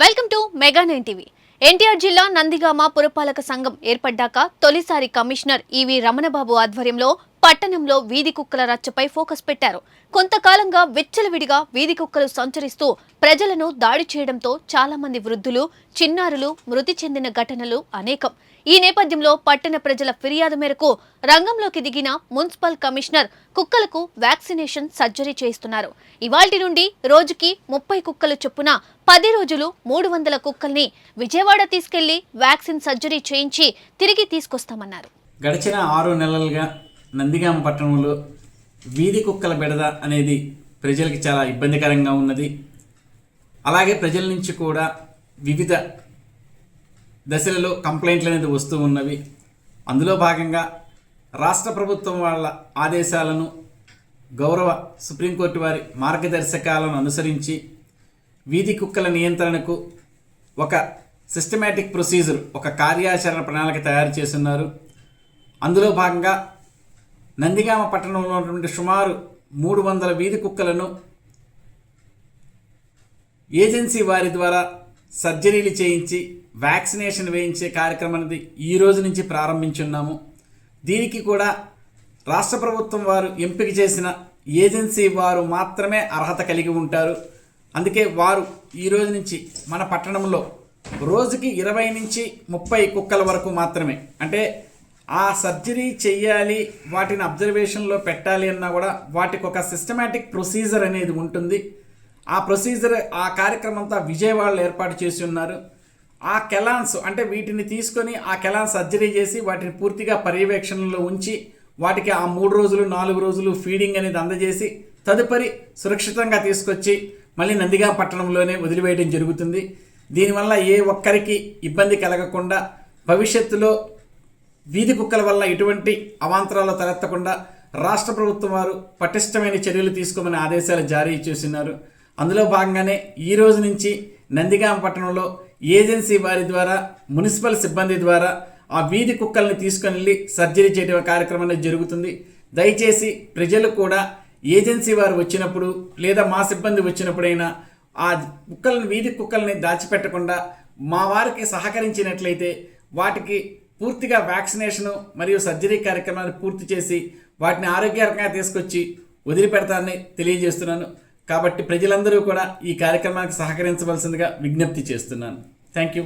Welcome to mega nine TV. NTR జిల్లా నందిగామ పురపాలక సంఘం ఏర్పడ్డాక తొలిసారి కమిషనర్ ఈవి రమణబాబు ఆధ్వర్యంలో పట్టణంలో వీధి కుక్కల రచ్చపై ఫోకస్ పెట్టారు. కొంతకాలంగా విచ్చలవిడిగా వీధి కుక్కలు సంచరిస్తూ ప్రజలను దాడి చేయడంతో చాలా మంది వృద్ధులు చిన్నారులు మృతి చెందిన ఘటనలు అనేకం. ఈ నేపథ్యంలో పట్టణ ప్రజల ఫిర్యాదు మేరకు రంగంలోకి దిగిన మున్సిపల్ కమిషనర్ కుక్కలకు వ్యాక్సినేషన్ సర్జరీ చేస్తున్నారు ఇవాల్టి నుండి రోజుకి ముప్పై కుక్కలు చొప్పున పది రోజులు మూడు వందల కుక్కల్ని విజయవాడ తీసుకెళ్ళి వ్యాక్సిన్ సర్జరీ చేయించి తిరిగి తీసుకొస్తామన్నారు. గడిచిన ఆరు నెలలుగా నందిగామ పట్టణంలో వీధి కుక్కల బెడద అనేది ప్రజలకి చాలా ఇబ్బందికరంగా ఉన్నది. అలాగే ప్రజల నుంచి కూడా వివిధ దశలలో కంప్లైంట్లు అనేది వస్తూ ఉన్నవి. అందులో భాగంగా రాష్ట్ర ప్రభుత్వం వాళ్ళ ఆదేశాలను గౌరవ సుప్రీంకోర్టు వారి మార్గదర్శకాలను అనుసరించి వీధి కుక్కల నియంత్రణకు ఒక సిస్టమేటిక్ ప్రొసీజర్ ఒక కార్యాచరణ ప్రణాళిక తయారు చేస్తున్నారు. అందులో భాగంగా నందిగామ పట్టణంలో ఉన్నటువంటి సుమారు మూడు వందల వీధి కుక్కలను ఏజెన్సీ వారి ద్వారా సర్జరీలు చేయించి వ్యాక్సినేషన్ వేయించే కార్యక్రమం అనేది ఈ రోజు నుంచి ప్రారంభించున్నాము. దీనికి కూడా రాష్ట్ర ప్రభుత్వం వారు ఎంపిక చేసిన ఏజెన్సీ వారు మాత్రమే అర్హత కలిగి ఉంటారు. అందుకే వారు ఈ రోజు నుంచి మన పట్టణంలో రోజుకి ఇరవై నుంచి ముప్పై కుక్కల వరకు మాత్రమే. అంటే ఆ సర్జరీ చేయాలి వాటిని అబ్జర్వేషన్లో పెట్టాలి అన్నా కూడా వాటికి ఒక సిస్టమేటిక్ ప్రొసీజర్ అనేది ఉంటుంది. ఆ ప్రొసీజర్ ఆ కార్యక్రమం అంతా విజయవాడలో ఏర్పాటు చేసి ఉన్నారు. ఆ కెలాన్స్ అంటే వీటిని తీసుకొని ఆ కెలాన్ సర్జరీ చేసి వాటిని పూర్తిగా పర్యవేక్షణలో ఉంచి వాటికి ఆ మూడు రోజులు నాలుగు రోజులు ఫీడింగ్ అనేది అందజేసి తదుపరి సురక్షితంగా తీసుకొచ్చి మళ్ళీ నందిగా పట్టణంలోనే వదిలివేయడం జరుగుతుంది. దీనివల్ల ఏ ఒక్కరికి ఇబ్బంది కలగకుండా భవిష్యత్తులో వీధి కుక్కల వల్ల ఎటువంటి అవాంతరాలు తలెత్తకుండా రాష్ట్ర ప్రభుత్వం వారు పటిష్టమైన చర్యలు తీసుకోమని ఆదేశాలు జారీ చేస్తున్నారు అందులో భాగంగానే ఈ రోజు నుంచి నందిగామ పట్టణంలో ఏజెన్సీ వారి ద్వారా మున్సిపల్ సిబ్బంది ద్వారా ఆ వీధి కుక్కల్ని తీసుకొని వెళ్ళి సర్జరీ చేయడం కార్యక్రమం జరుగుతుంది. దయచేసి ప్రజలు కూడా ఏజెన్సీ వారు వచ్చినప్పుడు లేదా మా సిబ్బంది వచ్చినప్పుడైనా ఆ కుక్కలను వీధి కుక్కల్ని దాచిపెట్టకుండా మా వారికి సహకరించినట్లయితే వాటికి పూర్తిగా వ్యాక్సినేషను మరియు సర్జరీ కార్యక్రమాన్ని పూర్తి చేసి వాటిని ఆరోగ్యకరంగా తీసుకొచ్చి వదిలిపెడతానని తెలియజేస్తున్నాను. కాబట్టి ప్రజలందరూ కూడా ఈ కార్యక్రమానికి సహకరించవలసిందిగా విజ్ఞప్తి చేస్తున్నాను. Thank you